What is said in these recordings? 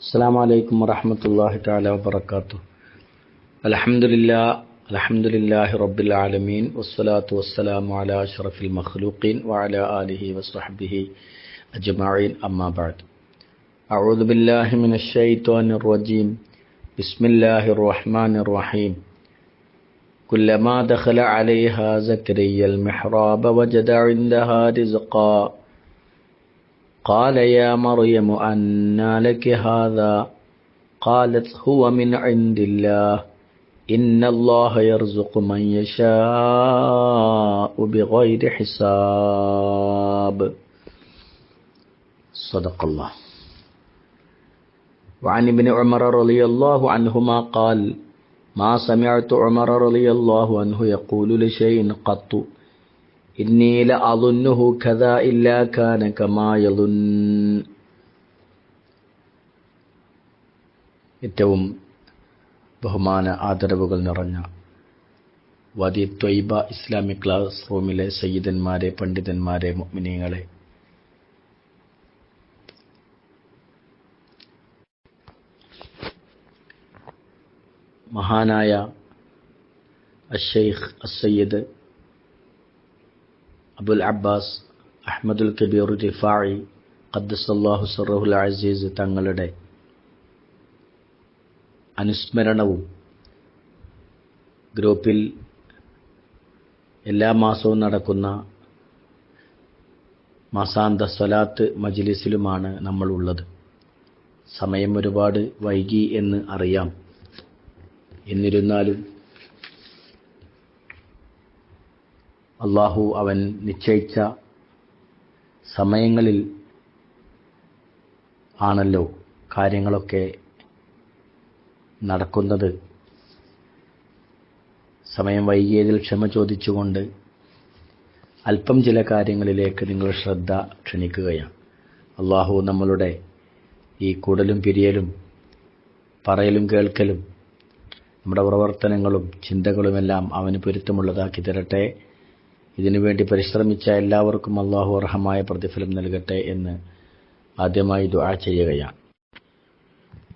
السلام عليكم ورحمة الله تعالى وبركاته. الحمد لله الحمد لله رب العالمين والصلاة والسلام على أشرف المخلوقين وعلى آله وصحبه أجمعين. أما بعد أعوذ بالله من الشيطان الرجيم. بسم الله الرحمن الرحيم. كلما دخل عليها زكريا المحراب وجد عندها رزقا قال يا مريم أنى لك هذا. قالت هو من عند الله. إن الله يرزق من يشاء بغير حساب. صدق الله. وعن ابن عمر رضي الله عنهما قال ما سمعت عمر رضي الله عنه يقول لشيء قط. ഇന്നീല അലുന്നുഹു കഥ ഇല്ലാ കാന ഏറ്റവും ബഹുമാന ആദരവുകൾ നിറഞ്ഞ വതി ത്വയ്ബ ഇസ്ലാമിക് ക്ലാസ് റൂമിലെ സയ്യിദന്മാരെ പണ്ഡിതന്മാരെ മുഗ്മിനികളെ മഹാനായ അഷെയ്ഖ് അസയ്യദ് അബുൽ അബ്ബാസ് അഹമ്മദുൽ കബീർ റിഫായി ഖദ്ദസല്ലാഹു സറഹുൽ അസീസ് തങ്ങളുടെ അനുസ്മരണവും ഗ്രൂപ്പിൽ എല്ലാ മാസവും നടക്കുന്ന മാസാന്ത സ്വലാത്ത് മജ്ലിസിലുമാണ് നമ്മൾ ഉള്ളത് സമയം ഒരുപാട് വൈകി എന്ന് അറിയാം. എന്നിരുന്നാലും അള്ളാഹു അവൻ നിശ്ചയിച്ച സമയങ്ങളിൽ ആണല്ലോ കാര്യങ്ങളൊക്കെ നടക്കുന്നത്. സമയം വൈകിയതിൽ ക്ഷമ ചോദിച്ചുകൊണ്ട് അല്പം ചില കാര്യങ്ങളിലേക്ക് നിങ്ങൾ ശ്രദ്ധ ക്ഷണിക്കുകയാണ്. അള്ളാഹു നമ്മളുടെ ഈ കൂടലും പിരിയലും പറയലും കേൾക്കലും നമ്മുടെ പ്രവർത്തനങ്ങളും ചിന്തകളുമെല്ലാം അവന് പൊരുത്തമുള്ളതാക്കി തരട്ടെ. ഇതിനുവേണ്ടി പരിശ്രമിച്ച എല്ലാവർക്കും അള്ളാഹു അർഹമായ പ്രതിഫലം നൽകട്ടെ എന്ന് ആദ്യമായി ദുആ ചെയ്യുകയാണ്.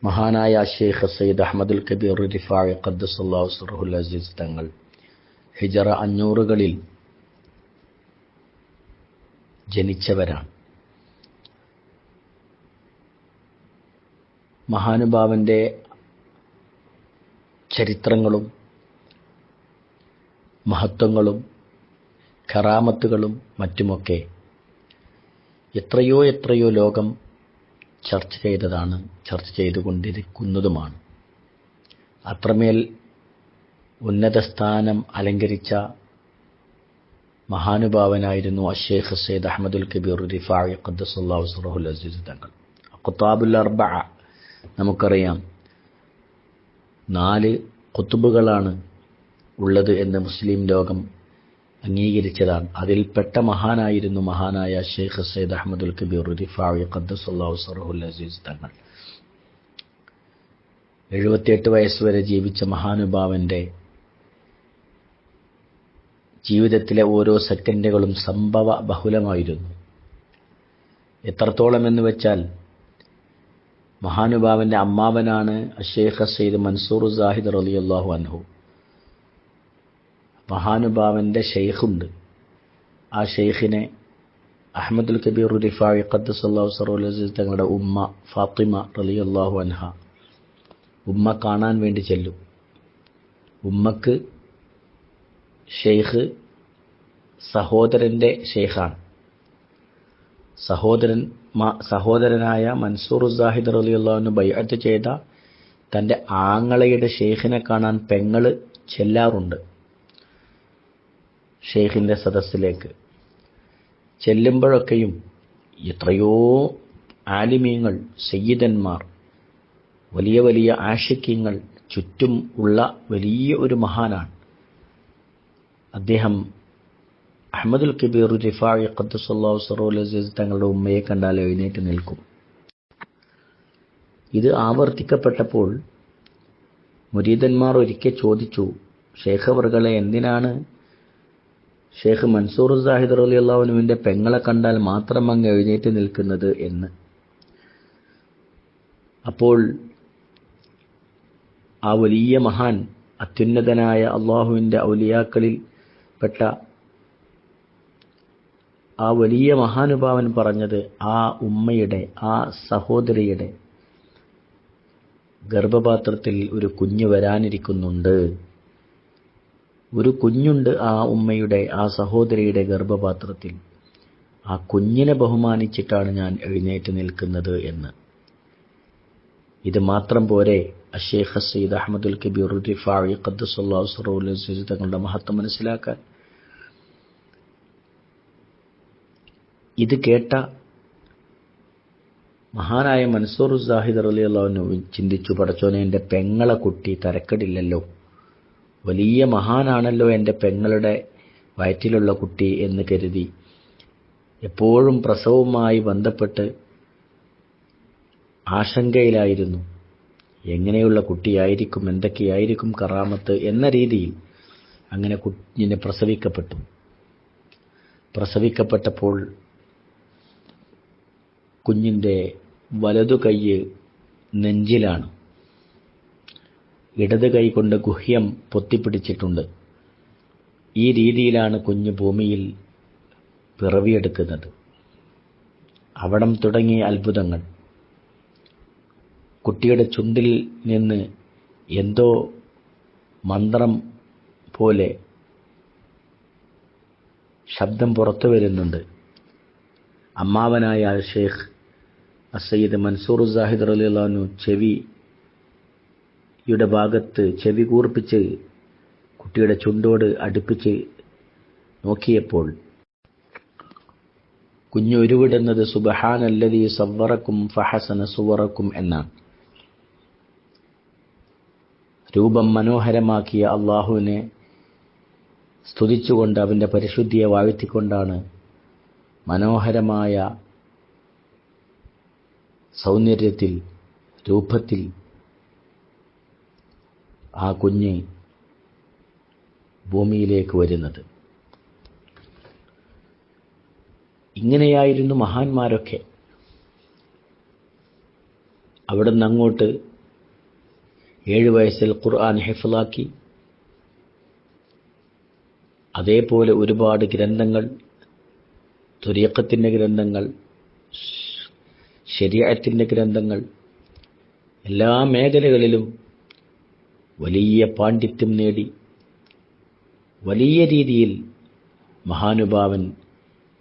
മഹാനായ ഷെയ്ഖ് സയ്യിദ് അഹമ്മദുൽ കബീർ റിഫായ് ഖദ്ദസല്ലാഹു സുറഹുൽ അസീസ് തങ്ങൾ ഹിജറ അഞ്ഞൂറുകളിൽ ജനിച്ചവരാണ്. മഹാനുഭാവന്റെ ചരിത്രങ്ങളും മഹത്വങ്ങളും കറാമത്തുകളും മറ്റുമൊക്കെ എത്രയോ എത്രയോ ലോകം ചർച്ച ചെയ്തതാണ് ചർച്ച ചെയ്തുകൊണ്ടിരിക്കുന്നതുമാണ്. അത്രമേൽ ഉന്നത സ്ഥാനം അലങ്കരിച്ച മഹാനുഭാവനായിരുന്നു അഷേഖ് സയ്യിദ് അഹമ്മദുൽ കബീർ റിഫായ് ഖദ്ദസുല്ലാഹു അസീസ് തങ്ങൾ. ഖുത്താബുൽ അർബ നമുക്കറിയാം. നാല് കുത്തുബുകളാണ് ഉള്ളത് എന്ന് മുസ്ലിം ലോകം അംഗീകരിച്ചതാണ്. അതിൽപ്പെട്ട മഹാനായിരുന്നു മഹാനായ ഷെയ്ഖ് സയ്യിദ് അഹമ്മദുൽ കബീർ റിഫാവി ഖദ്ദസുല്ലാഹു സറഹുൽ അസീസ് തങ്ങൾ. എഴുപത്തിയെട്ട് വയസ്സുവരെ ജീവിച്ച മഹാനുഭാവന്റെ ജീവിതത്തിലെ ഓരോ സെക്കൻഡുകളും സംഭവ ബഹുലമായിരുന്നു. എത്രത്തോളം എന്ന് വെച്ചാൽ മഹാനുഭാവന്റെ അമ്മാവനാണ് ഷെയ്ഖ് സയ്യിദ് മൻസൂർ സാഹിദ് റലിയല്ലാഹു അൻഹു. മഹാനുഭാവന്റെ ഷെയ്ഖുണ്ട് ആ ഷെയ്ഖിനെ അഹമ്മദുൽ കബീർ റിഫായി ഖദ്ദസല്ലാഹു സറോൽ സറോലി തങ്ങളുടെ ഉമ്മ ഫാത്തിമ റലിയല്ലാഹു അൻഹ ഉമ്മ കാണാൻ വേണ്ടി ചെല്ലും. ഉമ്മക്ക് ഷെയ്ഖ് സഹോദരന്റെ ഷെയ്ഖാണ് സഹോദരൻ സഹോദരനായ മൻസൂർ സാഹിദ് റലിയല്ലാഹുവിന് ബൈഅത്ത് ചെയ്ത തന്റെ ആങ്ങളയുടെ ഷെയ്ഖിനെ കാണാൻ പെങ്ങൾ ചെല്ലാറുണ്ട്. ഷെയ്ഖിന്റെ സദസ്സിലേക്ക്. ചെല്ലുമ്പോഴൊക്കെയും എത്രയോ ആലിമീങ്ങൾ സയ്യിദന്മാർ വലിയ വലിയ ആശിക്യങ്ങൾ ചുറ്റും ഉള്ള വലിയ ഒരു മഹാനാണ്. അദ്ദേഹം അഹമ്മദുൽ കബീർ റിഫായി ഖദ്ദുസല്ലാഹു സറോൽ തങ്ങളുടെ ഉമ്മയെ കണ്ടാൽ എഴുന്നേറ്റ് നിൽക്കും. ഇത് ആവർത്തിക്കപ്പെട്ടപ്പോൾ മുരീദന്മാർ ഒരിക്കൽ ചോദിച്ചു ഷേഖ് എന്തിനാണ് ഷേഖ് മൻസൂർ സാഹിദ് അലി അള്ളാഹുനുവിന്റെ പെങ്ങളെ കണ്ടാൽ മാത്രം അങ്ങ് എഴുന്നേറ്റ് നിൽക്കുന്നത് എന്ന്. അപ്പോൾ ആ വലിയ മഹാൻ അത്യുന്നതനായ അള്ളാഹുവിന്റെ ഔലിയാക്കളിൽ പെട്ട ആ വലിയ മഹാനുഭാവൻ പറഞ്ഞത് ആ ഉമ്മയുടെ ആ സഹോദരിയുടെ ഗർഭപാത്രത്തിൽ ഒരു കുഞ്ഞ് വരാനിരിക്കുന്നുണ്ട്. ഒരു കുഞ്ഞുണ്ട് ആ ഉമ്മയുടെ ആ സഹോദരിയുടെ ഗർഭപാത്രത്തിൽ. ആ കുഞ്ഞിനെ ബഹുമാനിച്ചിട്ടാണ് ഞാൻ എഴുന്നേറ്റ് നിൽക്കുന്നത് എന്ന്. ഇത് മാത്രം പോരെ അഷേഖ് സയ്യിദ് അഹമ്മദുൽ കബീർ റിഫായി ഖദ്ദുസല്ലാഹു സറൂൽ തങ്ങളുടെ മഹത്വം മനസ്സിലാക്കാൻ. ഇത് കേട്ട മഹാനായ മൻസൂർ സാഹിദ് അലി അള്ളാഹുനു ചിന്തിച്ചു പടച്ചോനെ എന്റെ പെങ്ങളെ കുട്ടി തരക്കടില്ലല്ലോ. വലിയ മഹാനാണല്ലോ എന്റെ പെങ്ങളുടെ വയറ്റിലുള്ള കുട്ടി എന്ന് കരുതി എപ്പോഴും പ്രസവവുമായി ബന്ധപ്പെട്ട് ആശങ്കയിലായിരുന്നു. എങ്ങനെയുള്ള കുട്ടിയായിരിക്കും എന്തൊക്കെയായിരിക്കും കറാമത്ത് എന്ന രീതിയിൽ അങ്ങനെ കുഞ്ഞിനെ പ്രസവിക്കപ്പെട്ടു. പ്രസവിക്കപ്പെട്ടപ്പോൾ കുഞ്ഞിന്റെ വലതു കൈ നെഞ്ചിലാണ്. ഇടത് കൈകൊണ്ട് ഗുഹ്യം പൊത്തിപ്പിടിച്ചിട്ടുണ്ട്. ഈ രീതിയിലാണ് കുഞ്ഞ് ഭൂമിയിൽ പിറവിയെടുക്കുന്നത്. അവിടം തുടങ്ങിയ അത്ഭുതങ്ങൾ. കുട്ടിയുടെ ചുണ്ടിൽ നിന്ന് എന്തോ മന്ത്രം പോലെ ശബ്ദം പുറത്തു വരുന്നുണ്ട്. അമ്മാവനായ ഷെയ്ഖ് അസയ്യിദ് മൻസൂർ സാഹിദ് അലിള്ളാനു ചെവിയുടെ ഭാഗത്ത് ചെവി കൂർപ്പിച്ച് കുട്ടിയുടെ ചുണ്ടോട് അടുപ്പിച്ച് നോക്കിയപ്പോൾ കുഞ്ഞു ഉരുവിടുന്നത് സുബഹാനല്ലതി സവറക്കും ഫഹസന സുവറക്കും എന്നാണ്. രൂപം മനോഹരമാക്കിയ അള്ളാഹുവിനെ സ്തുതിച്ചുകൊണ്ട് അവന്റെ പരിശുദ്ധിയെ വാഴ്ത്തിക്കൊണ്ടാണ് മനോഹരമായ സൗന്ദര്യത്തിൽ രൂപത്തിൽ ആ കുഞ്ഞ് ഭൂമിയിലേക്ക് വരുന്നത്. ഇങ്ങനെയായിരുന്നു മഹാന്മാരൊക്കെ. അവിടുന്ന് അങ്ങോട്ട് ഏഴ് വയസ്സിൽ ഖുർആൻ ഹെഫിലാക്കി അതേപോലെ ഒരുപാട് ഗ്രന്ഥങ്ങൾ തുരിയക്കത്തിന്റെ ഗ്രന്ഥങ്ങൾ ശരിയായത്തിന്റെ ഗ്രന്ഥങ്ങൾ എല്ലാ മേഖലകളിലും വലിയ പാണ്ഡിത്യം നേടി. വലിയ രീതിയിൽ മഹാനുഭാവൻ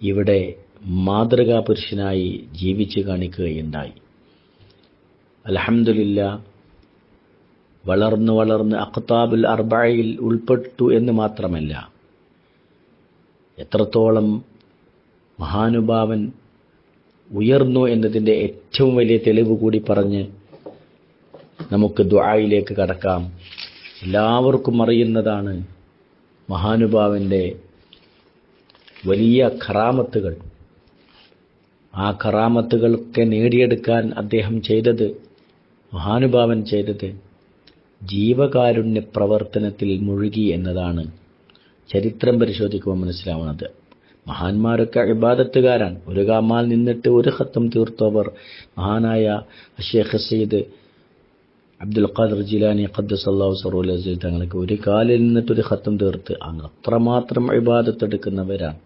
ഇവിടെ മാതൃകാ പുരുഷനായി ജീവിച്ചു കാണിക്കുകയുണ്ടായി. അലഹമില്ല വളർന്നു വളർന്ന് അഖ്താബുൽ അർബായിൽ ഉൾപ്പെട്ടു എന്ന് മാത്രമല്ല എത്രത്തോളം മഹാനുഭാവൻ ഉയർന്നു എന്നതിന്റെ ഏറ്റവും വലിയ തെളിവ് കൂടി പറഞ്ഞ് നമുക്ക് ദ്വായിലേക്ക് കടക്കാം. എല്ലാവർക്കും അറിയുന്നതാണ് മഹാനുഭാവന്റെ വലിയ ഖറാമത്തുകൾ ആ ഖറാമത്തുകളൊക്കെ നേടിയെടുക്കാൻ അദ്ദേഹം ചെയ്തത് മഹാനുഭാവൻ ചെയ്തത് ജീവകാരുണ്യ പ്രവർത്തനത്തിൽ മുഴുകി എന്നതാണ്. ചരിത്രം പരിശോധിക്കുമ്പോൾ മനസ്സിലാവുന്നത്. മഹാന്മാരൊക്കെ ഇബാദത്തുകാരാണ്. ഒരു കാമാൽ നിന്നിട്ട് ഒരു ഹത്തം തീർത്തവർ മഹാനായ ഷേഖ് സയ്യിദ് അബ്ദുൽ ഖാദർ ജിലാനി ഖദ്ദസ് അള്ളാഹു അസീൽ തങ്ങൾക്ക് ഒരു കാലിൽ നിന്നിട്ട് ഒരു ഖത്തം തീർത്ത് അത്രമാത്രം ഇബാദത്ത് എടുക്കുന്നവരാണ്.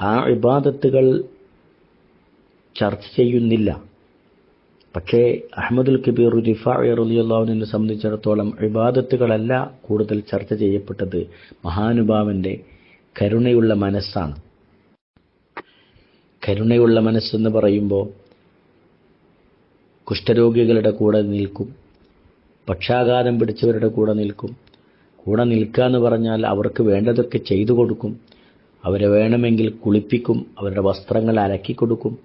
ആ ഇബാദത്തുകൾ ചർച്ച ചെയ്യുന്നില്ല. പക്ഷേ അഹമ്മദുൽ കബീർ റിഫാഇ റളിയല്ലാഹുവിനെ സംബന്ധിച്ചിടത്തോളം ഇബാദത്തുകളല്ല കൂടുതൽ ചർച്ച ചെയ്യപ്പെട്ടത്. മഹാനുഭാവന്റെ കരുണയുള്ള മനസ്സാണ്. കരുണയുള്ള മനസ്സെന്ന് പറയുമ്പോൾ കുഷ്ഠരോഗികളുടെ കൂടെ നിൽക്കും. പക്ഷാഘാതം പിടിച്ചവരുടെ കൂടെ നിൽക്കും. കൂടെ നിൽക്കുക എന്ന് പറഞ്ഞാൽ അവർക്ക് വേണ്ടതൊക്കെ ചെയ്തു കൊടുക്കും. അവരെ വേണമെങ്കിൽ കുളിപ്പിക്കും അവരുടെ വസ്ത്രങ്ങൾ അലക്കി കൊടുക്കും.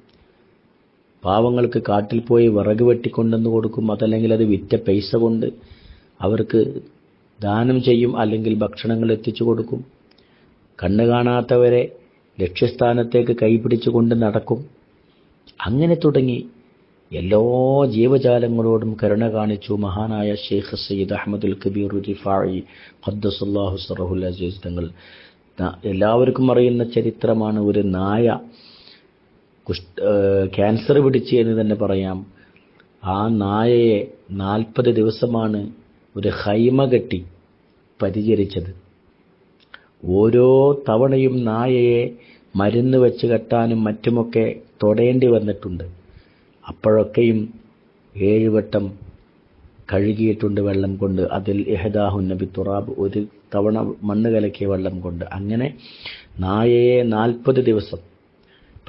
പാവങ്ങൾക്ക് കാട്ടിൽ പോയി വിറക് വെട്ടിക്കൊണ്ടെന്ന് കൊടുക്കും. അതല്ലെങ്കിൽ അത് വിറ്റ പൈസ കൊണ്ട് അവർക്ക് ദാനം ചെയ്യും അല്ലെങ്കിൽ ഭക്ഷണങ്ങൾ എത്തിച്ചു കൊടുക്കും. കണ്ണു കാണാത്തവരെ ലക്ഷ്യസ്ഥാനത്തേക്ക് കൈപിടിച്ചുകൊണ്ട് നടക്കും. അങ്ങനെ തുടങ്ങി. എല്ലാ ജീവജാലങ്ങളോടും കരുണ കാണിച്ചു മഹാനായ ഷെയ്ഖ് സയ്യിദ് അഹമ്മദുൽ കബീർ റിഫായി ഖദ്ദസുല്ലാഹു സറഹുൽ അസീസ് തങ്ങൾ. എല്ലാവർക്കും അറിയുന്ന ചരിത്രമാണ് ഒരു നായ കുഷ് ക്യാൻസർ പിടിച്ച് എന്ന് തന്നെ പറയാം. ആ നായയെ നാൽപ്പത് ദിവസമാണ് ഒരു ഹൈമ കെട്ടി പരിചരിച്ചത്. ഓരോ തവണയും നായയെ മരുന്ന് വെച്ച് കെട്ടാനും മറ്റുമൊക്കെ തൊടേണ്ടി വന്നിട്ടുണ്ട്. അപ്പോഴൊക്കെയും ഏഴുവട്ടം കഴുകിയിട്ടുണ്ട് വെള്ളം കൊണ്ട്. അതിൽ എഹദാഹു നബി തുറാബ് ഒരു തവണ മണ്ണ് കലക്കിയ വെള്ളം കൊണ്ട്. അങ്ങനെ നായയെ നാൽപ്പത് ദിവസം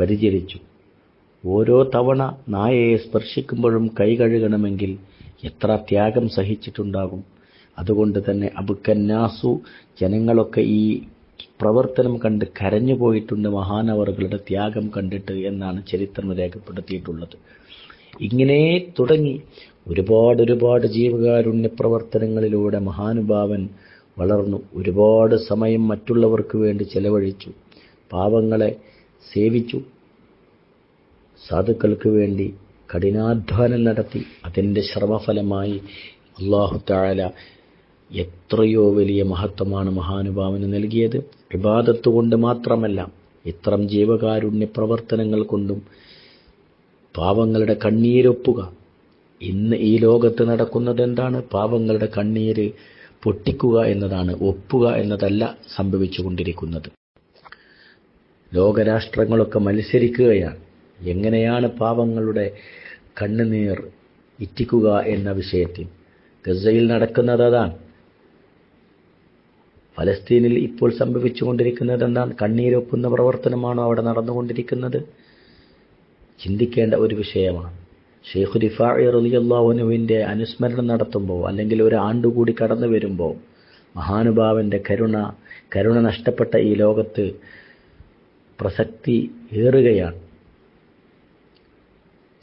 പരിചരിച്ചു. ഓരോ തവണ നായയെ സ്പർശിക്കുമ്പോഴും കൈ കഴുകണമെങ്കിൽ എത്ര ത്യാഗം സഹിച്ചിട്ടുണ്ടാകും? അതുകൊണ്ട് തന്നെ അബുക്കന്നാസു ജനങ്ങളൊക്കെ ഈ പ്രവർത്തനം കണ്ട് കരഞ്ഞു പോയിട്ടുണ്ട് മഹാനവറുകളുടെ ത്യാഗം കണ്ടിട്ട് എന്നാണ് ചരിത്രം രേഖപ്പെടുത്തിയിട്ടുള്ളത്. ഇങ്ങനെ തുടങ്ങി ഒരുപാട് ഒരുപാട് ജീവകാരുണ്യ പ്രവർത്തനങ്ങളിലൂടെ മഹാനുഭാവൻ വളർന്നു. ഒരുപാട് സമയം മറ്റുള്ളവർക്ക് വേണ്ടി ചെലവഴിച്ചു. പാവങ്ങളെ സേവിച്ചു. സാധുക്കൾക്ക് വേണ്ടി കഠിനാധ്വാനം നടത്തി. അതിന്റെ ശ്രമഫലമായി അള്ളാഹു താല എത്രയോ വലിയ മഹത്വമാണ് മഹാനുഭാവന് നൽകിയത്. വിവാദത്ത് കൊണ്ട് മാത്രമല്ല ഇത്തരം ജീവകാരുണ്യ പ്രവർത്തനങ്ങൾ കൊണ്ടും പാവങ്ങളുടെ കണ്ണീരൊപ്പുക. ഇന്ന് ഈ ലോകത്ത് നടക്കുന്നത് എന്താണ്? പാവങ്ങളുടെ കണ്ണീര് പൊട്ടിക്കുക എന്നതാണ് ഒപ്പുക എന്നതല്ല സംഭവിച്ചുകൊണ്ടിരിക്കുന്നത്. ലോകരാഷ്ട്രങ്ങളൊക്കെ മത്സരിക്കുകയാണ്. എങ്ങനെയാണ് പാവങ്ങളുടെ കണ്ണുനീർ ഇറ്റിക്കുക എന്ന വിഷയത്തിൽ ഗസയിൽ നടക്കുന്നത് അതാണ്. ഫലസ്തീനിൽ ഇപ്പോൾ സംഭവിച്ചുകൊണ്ടിരിക്കുന്നത് എന്താണ് കണ്ണീരൊപ്പുന്ന പ്രവർത്തനമാണോ അവിടെ നടന്നുകൊണ്ടിരിക്കുന്നത്? ചിന്തിക്കേണ്ട ഒരു വിഷയമാണ്. ഷെയ്ഖു റിഫാഇ റളിയല്ലാഹുവിന്റെ അനുസ്മരണം നടത്തുമ്പോൾ അല്ലെങ്കിൽ ഒരു ആണ്ടുകൂടി കടന്നു വരുമ്പോൾ മഹാനുഭാവന്റെ കരുണ കരുണ നഷ്ടപ്പെട്ട ഈ ലോകത്ത് പ്രസക്തി ഏറുകയാണ്.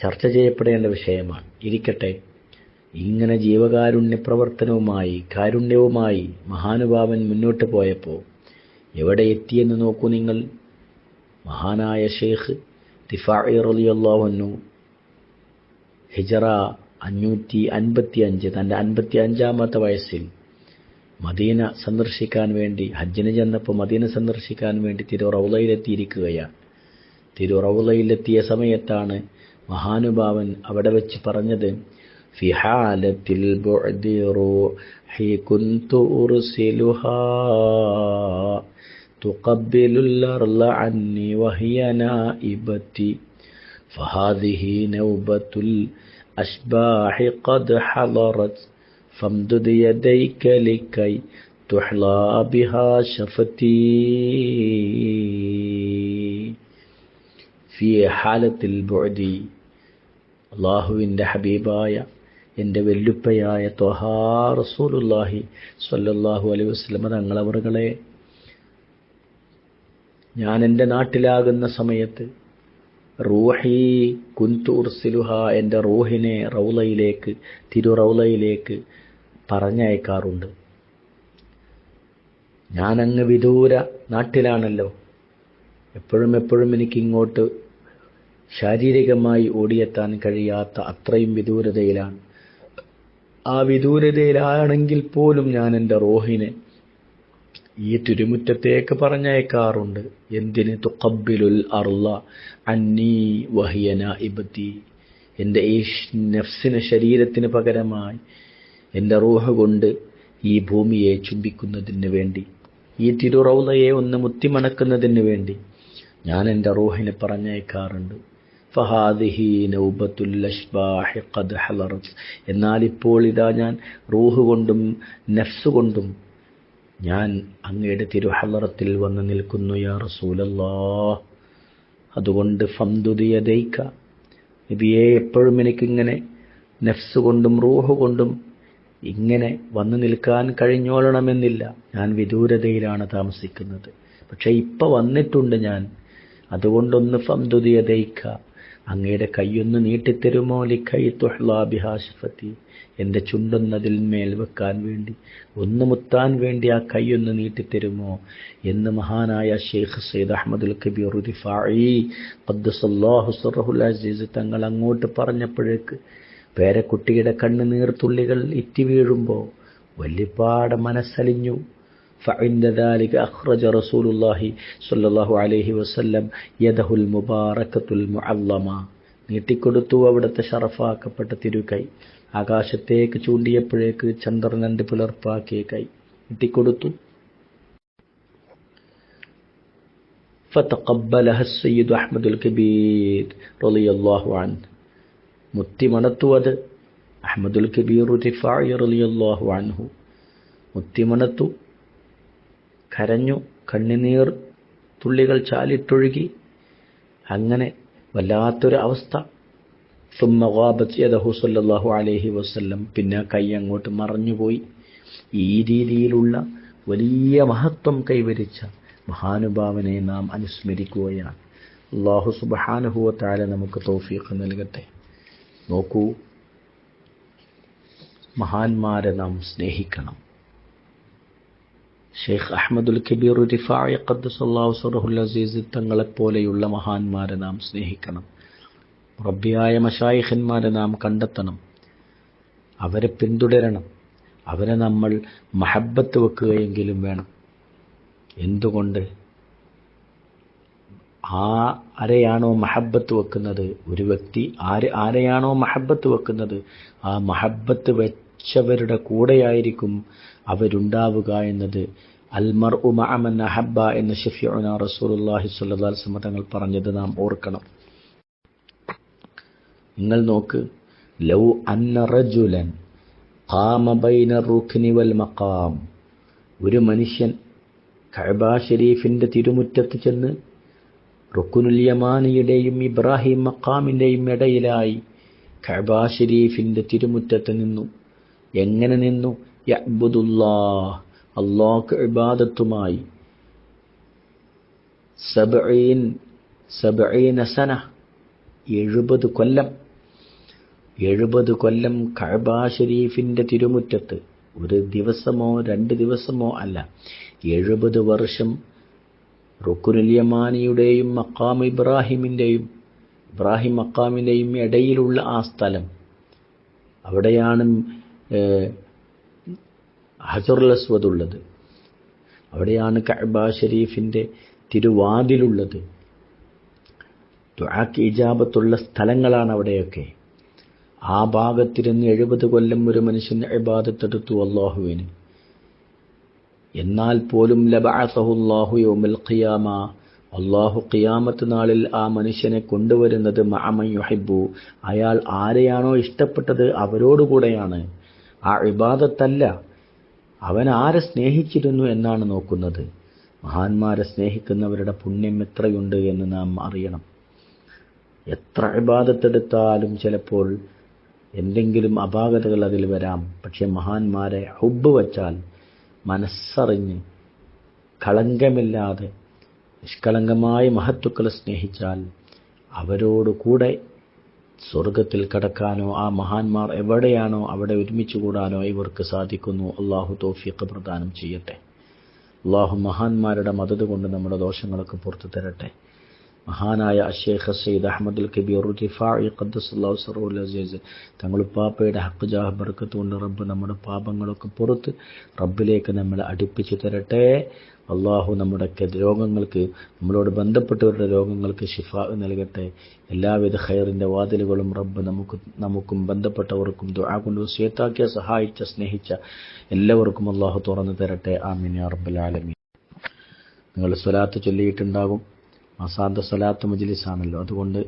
ചർച്ച ചെയ്യപ്പെടേണ്ട വിഷയമാണ്. ഇരിക്കട്ടെ. ഇങ്ങനെ ജീവകാരുണ്യ പ്രവർത്തനവുമായി കാരുണ്യവുമായി മഹാനുഭാവൻ മുന്നോട്ട് പോയപ്പോൾ എവിടെ എത്തിയെന്ന് നോക്കൂ നിങ്ങൾ? മഹാനായ ഷെയ്ഖ് റളിയല്ലാഹു ഹിജറ അഞ്ഞൂറ്റി അൻപത്തി അഞ്ച് തന്റെ അൻപത്തി അഞ്ചാമത്തെ വയസ്സിൽ മദീന സന്ദർശിക്കാൻ വേണ്ടി ഹജ്ജിന് ചെന്നപ്പോൾ മദീന സന്ദർശിക്കാൻ വേണ്ടി തിരുറൗലയിലെത്തിയിരിക്കുകയാണ് തിരുറൗലയിലെത്തിയ സമയത്താണ് മഹാനുഭാവൻ അവിടെ വെച്ച് പറഞ്ഞത് ഫിഹാലത്തിൽ كنت أرسلها تقبل الأرض عني وهي نائبتي فهذه نوبة الأشباح قد حضرت فامدد يديك لكي تحلى بها شفتي في حالة البعد അള്ളാഹുവിൻ്റെ ഹബീബായ എന്റെ വെല്ലുപ്പയായ ത്വഹാ റസൂലുല്ലാഹി സ്വല്ലല്ലാഹു അലൈഹി വസ്ലമ തങ്ങളവറുകളെ ഞാൻ എന്റെ നാട്ടിലാകുന്ന സമയത്ത് റൂഹി കുന്തു ഉർസിലുഹ എന്റെ റൂഹിനെ റൗലയിലേക്ക് തിരു റൗലയിലേക്ക് പറഞ്ഞയക്കാറുണ്ട്. ഞാനങ്ങ് വിദൂര നാട്ടിലാണല്ലോ. എപ്പോഴും എപ്പോഴും എനിക്ക് ഇങ്ങോട്ട് ശാരീരികമായി ഓടിയെത്താൻ കഴിയാത്ത അത്രയും വിദൂരതയിലാണ്. ആ വിദൂരതയിലാണെങ്കിൽ പോലും ഞാൻ എന്റെ റോഹിനെ ഈ തിരുമുറ്റത്തേക്ക് പറഞ്ഞയക്കാറുണ്ട്. എന്തിന്? തുക്കബിലുൽ അർള അന്നീ വഹിയന ഇബത്തി എന്റെ ഈ നഫ്സിന് ശരീരത്തിന് പകരമായി എന്റെ റൂഹ കൊണ്ട് ഈ ഭൂമിയെ ചുംബിക്കുന്നതിന് വേണ്ടി ഈ തിരുറൗളയെ ഒന്ന് മുത്തിമണക്കുന്നതിന് വേണ്ടി ഞാൻ എന്റെ റൂഹിനെ പറഞ്ഞയക്കാറുണ്ട്. ഫഹാദിഹി നൗബത്തുൽ അഷ്ബാഹി ഖദ് ഹലറത് എന്നാൽ ഇപ്പോൾ ഇതാ ഞാൻ റൂഹ് കൊണ്ടും നഫ്സ് കൊണ്ടും ഞാൻ അങ്ങയുടെ തിരുഹലറത്തിൽ വന്ന് നിൽക്കുന്നു യാ റസൂലല്ലാ അതുകൊണ്ട് ഫംദുദിയതയ്ക്ക നബിയെ എപ്പോഴും എനിക്കിങ്ങനെ നഫ്സ് കൊണ്ടും റൂഹ് കൊണ്ടും ഇങ്ങനെ വന്നു നിൽക്കാൻ കഴിഞ്ഞോളണമെന്നില്ല. ഞാൻ വിദൂരതയിലാണ് താമസിക്കുന്നത്. പക്ഷേ ഇപ്പം വന്നിട്ടുണ്ട് ഞാൻ. അതുകൊണ്ടൊന്ന് ഫംദുദിയതയ്ക്ക അങ്ങയുടെ കൈയൊന്ന് നീട്ടിത്തരുമോ? ലിഖൈ തുഹ്ലാബിഹാഷിഫത്തി എന്റെ ചുണ്ടൊന്നതിൽ മേൽ വെക്കാൻ വേണ്ടി ഒന്ന് മുത്താൻ വേണ്ടി ആ കൈയൊന്ന് നീട്ടിത്തരുമോ? എന്ന് മഹാനായ ഷെയ്ഖ് സയ്യിദ് അഹമ്മദുൽ കബീർ റിഫായി ഖദ്ദസല്ലാഹു സുറഹുൽ അസീസ് തങ്ങൾ അങ്ങോട്ട് പറഞ്ഞപ്പോഴേക്ക് പേരക്കുട്ടിയുടെ കണ്ണുനീർത്തുള്ളികൾ ഇറ്റി വീഴുമ്പോൾ വല്യപ്പാട് മനസ്സലിഞ്ഞു. فعند ذلك أخرج رسول الله صلى الله عليه وسلم يده المباركة المعظمة നീട്ടിക്കൊടുത്തു അവിടുത്തെ ഷറഫാക്കപ്പെട്ട തിരുകൈ ആകാശത്തേക്ക് ചൂണ്ടിയപ്പോഴേക്ക് ചന്ദ്രനണ്ട് പുലർപ്പാക്കിയ കൈ നീട്ടിക്കൊടുത്തു فتقبلها السيد أحمد الكبير رضي الله عنه മുത്തിമണത്തു അത് അഹമ്മദുൽ കബീർ റിഫായി റളിയല്ലാഹു അൻഹു മുത്തിമണത്തു കരഞ്ഞു കണ്ണുനീർ തുള്ളികൾ ചാലിട്ടൊഴുകി അങ്ങനെ വല്ലാത്തൊരു അവസ്ഥ. സുമ്മവാബത്ത് സല്ലല്ലാഹു അലൈഹി വസല്ലം പിന്നെ കൈ അങ്ങോട്ട് മറഞ്ഞുപോയി. ഈ രീതിയിലുള്ള വലിയ മഹത്വം കൈവരിച്ച മഹാനുഭാവനെ നാം അനുസ്മരിക്കുകയാണ്. അള്ളാഹു സുബഹാനുഭവത്താല നമുക്ക് തോഫീഖ് നൽകട്ടെ. നോക്കൂ മഹാന്മാരെ നാം സ്നേഹിക്കണം. ഷെയ്ഖ് അഹമ്മദുൽ കബീർ റിഫായ ഖദ്ദസല്ലാഹു സറഹുൽ അസീസ് തങ്ങളെപ്പോലെയുള്ള മഹാന്മാരെ നാം സ്നേഹിക്കണം. റബ്ബിയായ മഷായിഖന്മാരെ നാം കണ്ടെത്തണം. അവരെ പിന്തുടരണം. അവരെ നമ്മൾ മഹബത്ത് വെക്കുകയെങ്കിലും വേണം. എന്തുകൊണ്ട്? ആ ആരെയാണോ മഹബത്ത് വെക്കുന്നത്? ഒരു വ്യക്തി ആര് ആരെയാണോ മഹബത്ത് വെക്കുന്നത്? ആ മഹബത്ത് വെച്ചവരുടെ കൂടെയായിരിക്കും അവരുണ്ടാവുക എന്നത്. അൽമർ ഉമഅമൻ അഹബ എന്ന സ്വല്ലല്ലാഹു അലൈഹി വസല്ലം തങ്ങൾ പറഞ്ഞത് നാം ഓർക്കണം. നിങ്ങൾ നോക്ക്. ലൗ അന്ന റജുലൻ വൽ മഖാം. ഒരു മനുഷ്യൻ കഅബ ഷരീഫിന്റെ തിരുമുറ്റത്ത് ചെന്ന് റുക്കുനുൽ യമാനിയുടെയും ഇബ്രാഹിം മക്കാമിന്റെയും ഇടയിലായി കഅബ ഷരീഫിന്റെ തിരുമുറ്റത്ത് നിന്നു. എങ്ങനെ നിന്നു? യബുദുല്ലാ അള്ളാഹ് ഇബാദത്തുമായി. സബീൻ സബഈന സന എഴുപത് കൊല്ലം. എഴുപത് കൊല്ലം കഅബ ഷരീഫിന്റെ തിരുമുറ്റത്ത്. ഒരു ദിവസമോ രണ്ട് ദിവസമോ അല്ല. എഴുപത് വർഷം റുക്കുനുൽ യമാനിയുടെയും മക്കാം ഇബ്രാഹിമിന്റെയും ഇബ്രാഹിം മക്കാമിന്റെയും ഇടയിലുള്ള ആ സ്ഥലം. അവിടെയാണ് ഹജറുൽ അസ്വദ് ഉള്ളത് അവിടെയാണ് കഅബ ഷരീഫിന്റെ തിരുവാതിലുള്ളത്. ദുആക്ക് ഇജാബത്തുള്ള സ്ഥലങ്ങളാണ് അവിടെയൊക്കെ. ആ ഭാഗത്തിരുന്ന് എഴുപത് കൊല്ലം ഒരു മനുഷ്യൻ ഇബാദത്തെടുത്തു അള്ളാഹുവിന് എന്നാൽ പോലും ലബഅസഹുല്ലാഹു യൗമൽ ഖിയാമ അള്ളാഹു ഖിയാമത്ത് നാളിൽ ആ മനുഷ്യനെ കൊണ്ടുവരുന്നത് മഅമൻ യുഹിബ്ബു അയാൾ ആരെയാണോ ഇഷ്ടപ്പെട്ടത് അവരോടുകൂടെയാണ്. ആ ഇബാദത്തല്ല. അവൻ ആരെ സ്നേഹിച്ചിരുന്നു എന്നാണ് നോക്കുന്നത്. മഹാന്മാരെ സ്നേഹിക്കുന്നവരുടെ പുണ്യം എത്രയുണ്ട് എന്ന് നാം അറിയണം. എത്ര ഇബാദത്തെടുത്താലും ചിലപ്പോൾ എന്തെങ്കിലും അപാകതകൾ അതിൽ വരാം. പക്ഷെ മഹാന്മാരെ ഹുബ് വച്ചാൽ മനസ്സറിഞ്ഞ് കളങ്കമില്ലാതെ നിഷ്കളങ്കമായി മഹത്തുക്കളെ സ്നേഹിച്ചാൽ അവരോട് കൂടെ സ്വർഗത്തിൽ കടക്കാനോ ആ മഹാന്മാർ എവിടെയാണോ അവിടെ ഒരുമിച്ച് കൂടാനോ ഇവർക്ക് സാധിക്കുന്നു. അള്ളാഹു തോഫിയൊക്കെ പ്രദാനം ചെയ്യട്ടെ. അള്ളാഹു മഹാന്മാരുടെ മദത് കൊണ്ട് നമ്മുടെ ദോഷങ്ങളൊക്കെ പുറത്തു തരട്ടെ. മഹാനായ അഷേഖ് സയ്യിദ് അഹമ്മദുൽ കബീർ അസീസ് തങ്ങളുപ്പാപ്പയുടെ ഹക്ക് ജാഹ് ബർക്കത്ത് കൊണ്ട് റബ്ബ് നമ്മുടെ പാപങ്ങളൊക്കെ പുറത്ത് റബ്ബിലേക്ക് നമ്മളെ അടുപ്പിച്ചു തരട്ടെ. അള്ളാഹു നമ്മുടെ രോഗങ്ങൾക്ക് നമ്മളോട് ബന്ധപ്പെട്ടവരുടെ രോഗങ്ങൾക്ക് ഷിഫ നൽകട്ടെ എല്ലാവിധ ഖൈറിൻ്റെ വാതിലുകളും റബ്ബ് നമുക്ക് നമുക്കും ബന്ധപ്പെട്ടവർക്കും ദുആ കൊണ്ട് സ്വീത്താക്കിയ സഹായിച്ച സ്നേഹിച്ച എല്ലാവർക്കും അള്ളാഹു തുറന്നു തരട്ടെ ആമീൻ യാ റബ്ബൽ ആലമീൻ നിങ്ങൾ സ്വലാത്ത് ചൊല്ലിയിട്ടുണ്ടാകും മസാദ സ്വലാത്ത് മജ്ലിസാണല്ലോ അതുകൊണ്ട്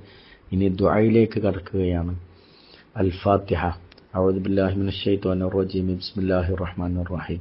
ഇനി ദുആയിലേക്ക് കടക്കുകയാണ് അൽ ഫാത്തിഹ أعوذ بالله من الشيطان الرجيم بسم الله الرحمن الرحيم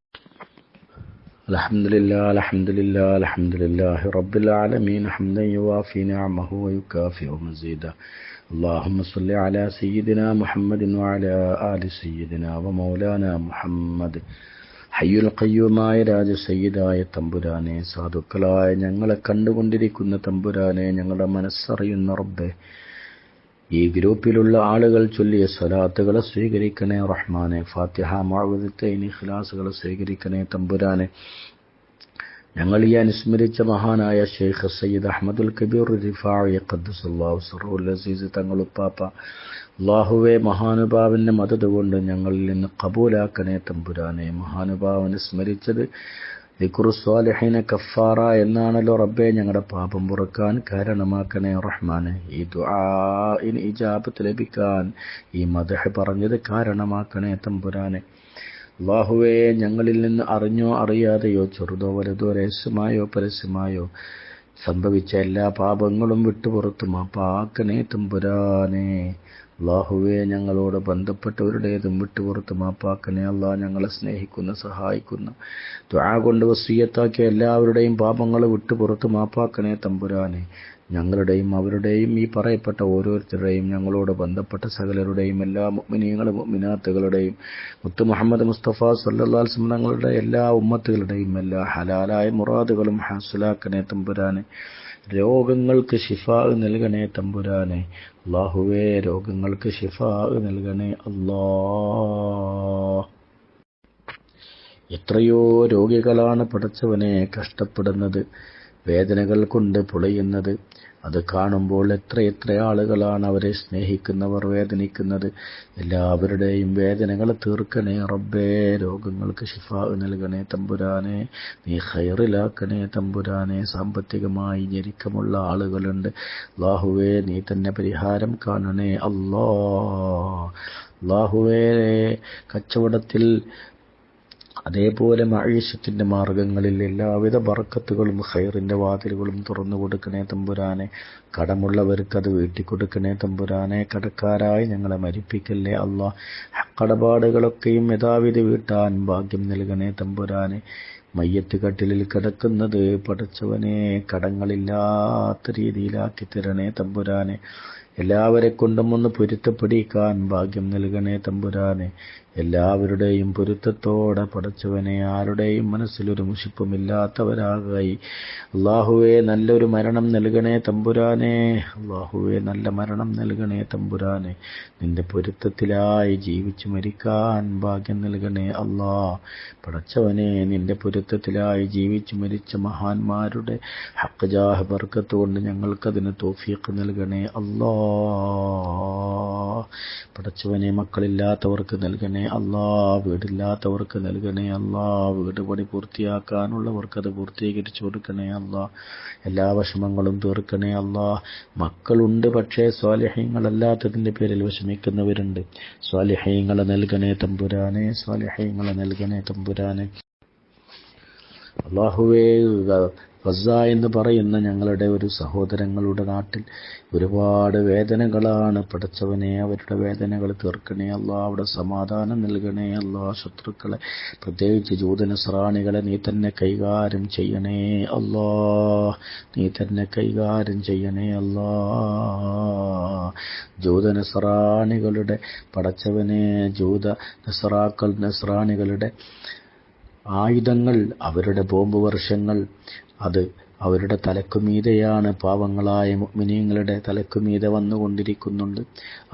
الحمد لله الحمد لله الحمد لله رب العالمين حمدا يوافي نعمه ويكافئ مزيدا اللهم صل على سيدنا محمد وعلى آل سيدنا ومولانا محمد ഹയ്യുൽ ഖയ്യൂമായ രാജ സയ്യിദായ തമ്പുരാനെ സാധുക്കളായ ഞങ്ങളെ കണ്ടുകൊണ്ടിരിക്കുന്ന തമ്പുരാനെ ഞങ്ങളുടെ മനസ്സറിയുന്ന റബ്ബെ ഈ ഗ്രൂപ്പിലുള്ള ആളുകൾ ചൊല്ലിയ സ്വലാത്തുകളെ സ്വീകരിക്കണേ റഹ്മാനെ ഫാത്തിഹ ഇനി ഖിലാസുകളെ സ്വീകരിക്കണേ തമ്പുരാനെ. ഞങ്ങൾ ഈ അനുസ്മരിച്ച മഹാനായ ഷെയ്ഖ് സയ്യിദ് അഹമ്മദുൽ കബീർ അസീസ് തങ്ങളുപ്പാപ്പ അള്ളാഹുവെ മഹാനുഭാവിന്റെ മതത് കൊണ്ട് ഞങ്ങളിൽ നിന്ന് കബൂലാക്കണേ തമ്പുരാനെ. മഹാനുഭാവനെ സ്മരിച്ചത് ദിക്കുറുസ്വാലിഹീന കഫാറ എന്നാണല്ലോ റബ്ബെ ഞങ്ങളുടെ പാപം പുറക്കാൻ കാരണമാക്കണേ റഹ്മാനെ. ഈ ദുആഇന് ഇജാബത്ത് ലഭിക്കാൻ ഈ മദഹ് പറഞ്ഞത് കാരണമാക്കണേ തമ്പുരാനെ. ബാഹുവേ ഞങ്ങളിൽ നിന്ന് അറിഞ്ഞോ അറിയാതെയോ ചെറുതോ വലുതോ രഹസ്യമായോ പരസ്യമായോ സംഭവിച്ച എല്ലാ പാപങ്ങളും വിട്ടുപുറത്തും ആ പാക്കനെ തമ്പുരാനെ. അള്ളാഹുവെ ഞങ്ങളോട് ബന്ധപ്പെട്ടവരുടേതും വിട്ടുപുറത്ത് മാപ്പാക്കനെ അള്ളാഹ് ഞങ്ങളെ സ്നേഹിക്കുന്ന സഹായിക്കുന്ന. ദ്വാ കൊണ്ട് വസീയത്താക്കിയ എല്ലാവരുടെയും പാപങ്ങൾ വിട്ടുപുറത്ത് മാപ്പാക്കനെ തമ്പുരാനെ. ഞങ്ങളുടെയും അവരുടെയും ഈ പറയപ്പെട്ട ഓരോരുത്തരുടെയും ഞങ്ങളോട് ബന്ധപ്പെട്ട സകലരുടെയും എല്ലാ മുഗ്മിനീങ്ങളും മുഗ്മിനാത്തുകളുടെയും മുത്ത് മുഹമ്മദ് മുസ്തഫ സല്ലാ തങ്ങളുടെ എല്ലാ ഉമ്മത്തുകളുടെയും എല്ലാ ഹലാലായ മുറാദുകളും ഹാസുലാക്കനെ തമ്പുരാനെ. രോഗങ്ങൾക്ക് ഷിഫാ നൽകണേ തമ്പുരാനെ. അള്ളാഹുവേ രോഗങ്ങൾക്ക് ഷിഫാ നൽകണേ അല്ലാ എത്രയോ രോഗികളാണ് പടച്ചവനെ കഷ്ടപ്പെടുന്നത് വേദനകൾ കൊണ്ട് പൊളിയുന്നത്. അത് കാണുമ്പോൾ എത്ര എത്ര ആളുകളാണ് അവരെ സ്നേഹിക്കുന്നവർ വേദനിക്കുന്നത്. എല്ലാവരുടെയും വേദനകൾ തീർക്കണേ റബ്ബേ രോഗങ്ങൾക്ക് ഷിഫ നൽകണേ തമ്പുരാനെ. നീ ഹൈറിലാക്കണേ തമ്പുരാനെ. സാമ്പത്തികമായി ഞെരുക്കമുള്ള ആളുകളുണ്ട്. അള്ളാഹുവേ നീ തന്നെ പരിഹാരം കാണണേ. അല്ലാ അള്ളാഹുവേ കച്ചവടത്തിൽ അതേപോലെ മഴീശത്തിന്റെ മാർഗങ്ങളിൽ എല്ലാവിധ ബർക്കത്തുകളും ഹൈറിന്റെ വാതിലുകളും തുറന്നു കൊടുക്കണേ തമ്പുരാനെ. കടമുള്ളവർക്ക് അത് വീട്ടി കൊടുക്കണേ തമ്പുരാനെ. കടക്കാരായി ഞങ്ങളെ മരിപ്പിക്കല്ലേ അല്ല കടപാടുകളൊക്കെയും യഥാവിധി വീട്ടാൻ ഭാഗ്യം നൽകണേ തമ്പുരാനെ. മയ്യത്ത് കട്ടിലിൽ കിടക്കുന്നത് പടച്ചവനെ കടങ്ങളില്ലാത്ത രീതിയിലാക്കി തരണേ തമ്പുരാനെ. എല്ലാവരെ കൊണ്ടും ഒന്ന് പൊരുത്തപ്പെടിക്കാൻ ഭാഗ്യം നൽകണേ തമ്പുരാനെ. എല്ലാവരുടെയും പൊരുത്തത്തോടെ പടച്ചവനെ ആരുടെയും മനസ്സിലൊരു മുഷിപ്പുമില്ലാത്തവരാകായി. അള്ളാഹുവെ നല്ലൊരു മരണം നൽകണേ തമ്പുരാനെ. അള്ളാഹുവെ നല്ല മരണം നൽകണേ തമ്പുരാനെ. നിന്റെ പൊരുത്തത്തിലായി ജീവിച്ചു മരിക്കാൻ ഭാഗ്യം നൽകണേ അള്ളാ. പടച്ചവനെ നിന്റെ പൊരുത്തത്തിലായി ജീവിച്ചു മരിച്ച മഹാന്മാരുടെ ഹക്കജാഹ് ബർക്കത്ത് കൊണ്ട് ഞങ്ങൾക്കതിന് തോഫീക്ക് നൽകണേ അള്ളാ. പടച്ചവനെ മക്കളില്ലാത്തവർക്ക് നൽകണേ അല്ലാ വീടില്ലാത്തവർക്ക് നൽകണേ അല്ലാ വീട് പണി പൂർത്തിയാക്കാനുള്ളവർക്ക് അത് പൂർത്തീകരിച്ചു കൊടുക്കണേ അല്ലാ എല്ലാ വിഷമങ്ങളും തീർക്കണേ അല്ലാ മക്കളുണ്ട് പക്ഷേ സ്വാലിഹ്യങ്ങളല്ലാത്തതിന്റെ പേരിൽ വിഷമിക്കുന്നവരുണ്ട്. സ്വാലിഹ്യങ്ങളെ നൽകണേ തമ്പുരാനെ. സ്വാലിഹ്യങ്ങളെ നൽകണേ തമ്പുരാനെ. അള്ളാഹുവേ ഗസ എന്ന് പറയുന്ന ഞങ്ങളുടെ ഒരു സഹോദരങ്ങളുടെ നാട്ടിൽ ഒരുപാട് വേദനകളാണ്. പഠിച്ചവനെ അവരുടെ വേദനകൾ തീർക്കണേ അല്ല അവിടെ സമാധാനം നൽകണേ അല്ല ശത്രുക്കളെ പ്രത്യേകിച്ച് ജൂതനസ്രാണികളെ നീ തന്നെ കൈകാര്യം ചെയ്യണേ അല്ലാ നീ തന്നെ കൈകാര്യം ചെയ്യണേ അല്ലാ. ജൂതനസ്രാണികളുടെ പടച്ചവനെ ജൂത നസ്രാക്കൾ നസ്രാണികളുടെ ആയുധങ്ങൾ അവരുടെ ബോംബ് വർഷങ്ങൾ അത് അവരുടെ തലക്കുമീതെയാണ് പാവങ്ങളായ മുഅ്മിനീങ്ങളുടെ തലക്കുമീതെ വന്നുകൊണ്ടിരിക്കുന്നുണ്ട്.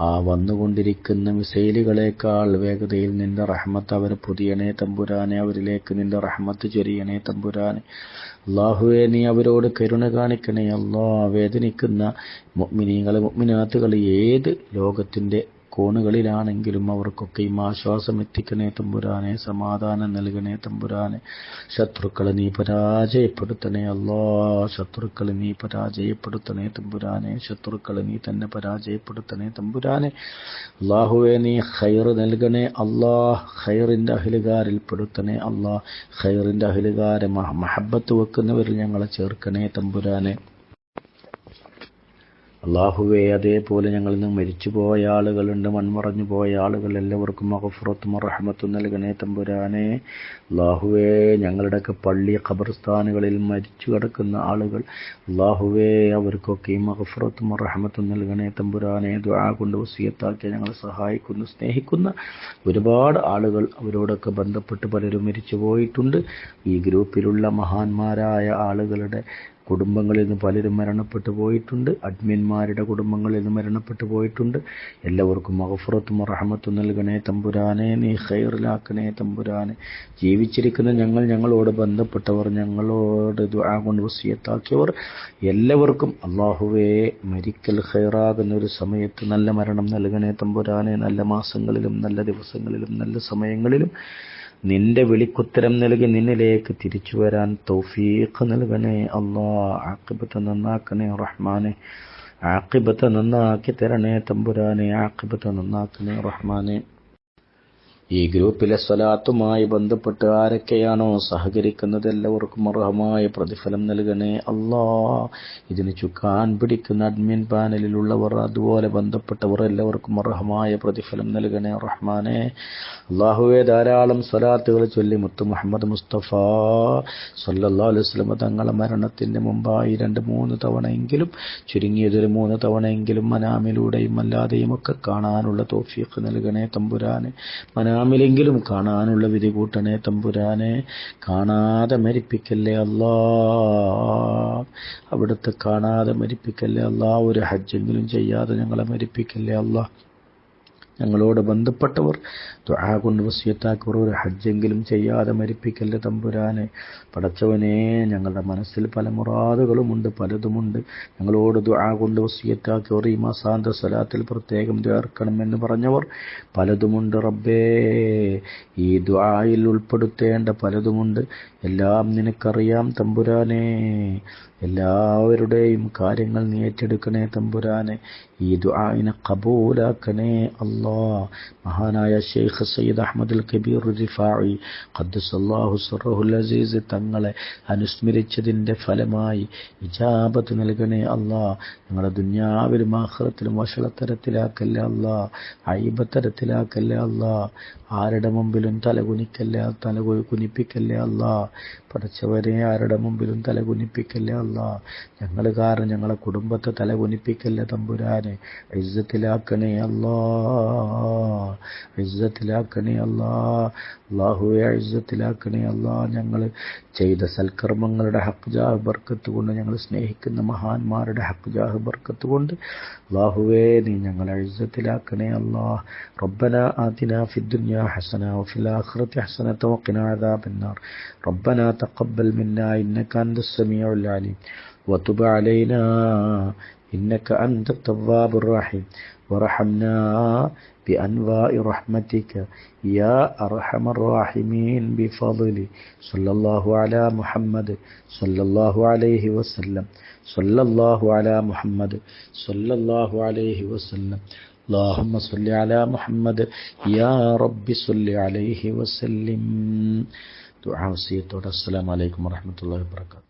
ആ വന്നുകൊണ്ടിരിക്കുന്ന മിസൈലുകളേക്കാൾ വേഗതയിൽ നിന്റെ റഹ്മത്ത് അവർ പുതിയണേ തമ്പുരാനെ അവരിലേക്ക് നിന്റെ റഹ്മത്ത് ചൊരിയണേ തമ്പുരാനെ. അള്ളാഹുവെ നീ അവരോട് കരുണ കാണിക്കണേ. അള്ളാ വേദനിക്കുന്ന മുഅ്മിനീങ്ങൾ മുഗ്മിനാത്തുകൾ ഏത് ലോകത്തിന്റെ കോണുകളിലാണെങ്കിലും അവർക്കൊക്കെയും ആശ്വാസം എത്തിക്കണേ തമ്പുരാനെ സമാധാനം നൽകണേ തമ്പുരാനെ. ശത്രുക്കളെ നീ പരാജയപ്പെടുത്തണേ അല്ലാ ശത്രുക്കളെ നീ പരാജയപ്പെടുത്തണേ തമ്പുരാനെ ശത്രുക്കളെ നീ തന്നെ പരാജയപ്പെടുത്തണേ തമ്പുരാനെ. അള്ളാഹുവെ നീ ഖൈർ നൽകണേ അല്ലാ ഖൈറിന്റെ അഹിലുകാരിൽ പെടുത്തണേ അല്ലാ ഖൈറിന്റെ അഹിലുകാരെ മഹബത്ത് വെക്കുന്നവരിൽ ഞങ്ങളെ ചേർക്കണേ തമ്പുരാനെ. അള്ളാഹുവേ അതേപോലെ ഞങ്ങളിൽ നിന്ന് മരിച്ചുപോയ ആളുകളുണ്ട് മൺമറഞ്ഞു പോയ ആളുകൾ എല്ലാവർക്കും മഹഫുറത്തും റഹ്മത്തും നൽകണേ തമ്പുരാനെ. അള്ളാഹുവേ ഞങ്ങളുടെയൊക്കെ പള്ളി ഖബർസ്ഥാനുകളിൽ മരിച്ചു കിടക്കുന്ന ആളുകൾ അള്ളാഹുവേ അവർക്കൊക്കെ മഹഫുറത്തും റഹ്മത്തും നൽകണേ തമ്പുരാനെ. ദുആ കൊണ്ട് വസിയത്താക്കി ഞങ്ങളെ സഹായിക്കുന്നു സ്നേഹിക്കുന്ന ഒരുപാട് ആളുകൾ അവരോടൊക്കെ ബന്ധപ്പെട്ട് പലരും മരിച്ചു പോയിട്ടുണ്ട് ഈ ഗ്രൂപ്പിലുള്ള മഹാന്മാരായ ആളുകളുടെ കുടുംബങ്ങളിൽ നിന്ന് പലരും മരണപ്പെട്ടു പോയിട്ടുണ്ട്. അഡ്മിന്മാരുടെ കുടുംബങ്ങളിൽ നിന്ന് മരണപ്പെട്ടു പോയിട്ടുണ്ട്. എല്ലാവർക്കും മഹഫുറത്തും റഹമത്തും നൽകണേ. തമ്പുരാനെ നീ ഹൈറിലാക്കണേ തമ്പുരാനെ ജീവിച്ചിരിക്കുന്ന ഞങ്ങൾ ഞങ്ങളോട് ബന്ധപ്പെട്ടവർ ഞങ്ങളോട് ദുആ കൊണ്ട് വസിയത്താക്കിയവർ എല്ലാവർക്കും അള്ളാഹുവേ മരിക്കൽ ഹൈറാകുന്ന ഒരു സമയത്ത് നല്ല മരണം നൽകണേ. തമ്പുരാനെ നല്ല മാസങ്ങളിലും നല്ല ദിവസങ്ങളിലും നല്ല സമയങ്ങളിലും നിന്റെ വിളിക്കുത്തരം നൽകി നിന്നിലേക്ക് തിരിച്ചു വരാൻ തൗഫീഖ് നൽകണേ. അള്ളാ ആക്കിബത്ത് നന്നാക്കണേ റഹ്മാനെ. ആക്കിബത്ത് നന്നാക്കി തരണേ തമ്പുരാനെ. ആക്കിബത്ത് നന്നാക്കണേ റഹ്മാനെ. ഈ ഗ്രൂപ്പിലെ സ്വലാത്തുമായി ബന്ധപ്പെട്ട് ആരൊക്കെയാണോ സഹകരിക്കുന്നത് എല്ലാവർക്കും അർഹമായ പ്രതിഫലം നൽകണേ അല്ലാ ഇതിന് ചുക്കാൻ പിടിക്കുന്ന അഡ്മിൻ പാനലിലുള്ളവർ അതുപോലെ ബന്ധപ്പെട്ടവർ എല്ലാവർക്കും അർഹമായ പ്രതിഫലം നൽകണേ റഹ്മാനെ. അള്ളാഹുവെ ധാരാളം സ്വലാത്തുകൾ ചൊല്ലി മുത്തു മുഹമ്മദ് മുസ്തഫ സല്ലാ അലൈഹി വസല്ലം തങ്ങളെ മരണത്തിന്റെ മുമ്പായി രണ്ട് മൂന്ന് തവണയെങ്കിലും ചുരുങ്ങിയതൊരു മൂന്ന് തവണയെങ്കിലും മനാമിലൂടെയും അല്ലാതെയും ഒക്കെ കാണാനുള്ള തോഫീഖ് നൽകണേ തമ്പുരാനെ. മനാമിലെങ്കിലും കാണാനുള്ള വിധി കൂട്ടണേ തമ്പുരാനെ. കാണാതെ മരിപ്പിക്കല്ലേ അല്ലാ. അവിടുത്തെ കാണാതെ മരിപ്പിക്കല്ലേ അല്ലാ. ഒരു ഹജ്ജെങ്കിലും ചെയ്യാതെ ഞങ്ങളെ മരിപ്പിക്കല്ലേ അല്ലാ. ഞങ്ങളോട് ബന്ധപ്പെട്ടവർ ദുആ കൊണ്ട് വസ്യത്താക്കവർ ഒരു ഹജ്ജെങ്കിലും ചെയ്യാതെ മരിപ്പിക്കല്ല തമ്പുരാനെ. പടച്ചവനെ ഞങ്ങളുടെ മനസ്സിൽ പല മുറാദുകളുമുണ്ട് പലതുമുണ്ട്. ഞങ്ങളോട് ദുആ കൊണ്ട് വസ്യത്താക്കവർ ഈ മാസാന്ത സ്വലാത്തിൽ പ്രത്യേകം ചേർക്കണമെന്ന് പറഞ്ഞവർ പലതുമുണ്ട് റബ്ബേ. ഈ ദുആയിൽ ഉൾപ്പെടുത്തേണ്ട പലതുമുണ്ട്. എല്ലാം നിനക്കറിയാം തമ്പുരാനെ. എല്ലാവരുടെയും കാര്യങ്ങൾ നീ ഏറ്റെടുക്കണേ തമ്പുരാനെ. ഈ ദുആയിനെ കബൂലാക്കണേ അല്ലാ മഹാനായ ഷെയ്ഖ് സയ്യിദ് അഹമ്മദുൽ കബീർ റിഫായി. ഖദ്ദസല്ലാഹു സറഹുൽ അസീസ് തങ്ങളെ അനുസ്മരിച്ചതിന്റെ ഫലമായി ഇജാബത്ത് നൽകണേ അല്ലാ ഞങ്ങളുടെ ദുന്യാവിലും ആഖിറത്തിലും വഷളത്തരത്തിലാക്കല്ലേ അല്ലാ അയിബത്തരത്തിലാക്കല്ലേ അല്ലാ ആരുടെ മുമ്പിലും തലകുനിക്കല്ലേ തല കുനിപ്പിക്കല്ല അല്ല പഠിച്ചവരെ ആരുടെ മുമ്പിലും തല കുനിപ്പിക്കല്ല അല്ല ഞങ്ങൾ കാരണം ഞങ്ങളെ കുടുംബത്തെ തല കുനിപ്പിക്കല്ല തമ്പുരാനെ? ഇജ്ജത്തിലാക്കണേ അല്ലാ ഇജ്ജത്തിലാക്കണേ അല്ലാ അള്ളാഹുവെ ഇജ്ജത്തിലാക്കണേ അല്ല ഞങ്ങൾ ചെയ്ത സൽക്കർമ്മങ്ങളുടെ ഹക്ജാഹ് ബർക്കത്ത് കൊണ്ട് ഞങ്ങൾ സ്നേഹിക്കുന്ന മഹാന്മാരുടെ ഹക്ജാഹ് ബർക്കത്ത് കൊണ്ട് അള്ളാഹുവേ നീ ഞങ്ങളെ ഇജ്ജത്തിലാക്കണേ അല്ലാ റബ്ബന ആദിന ഫിദ്ദുനിയ حسنة وفي الآخرة حسنة وقنا عذاب النار. ربنا تقبل منا إنك أنت السميع العليم. وتب علينا إنك أنت التواب الرحيم. ورحمنا بأنواع رحمتك يا أرحم الراحمين بفضل صلى الله على محمد. صلى الله عليه وسلم. صلى الله على محمد. صلى الله عليه وسلم. اللهم صل على محمد يا رب صل عليه وسلم دعاء وصية السلام عليكم ورحمة الله وبركاته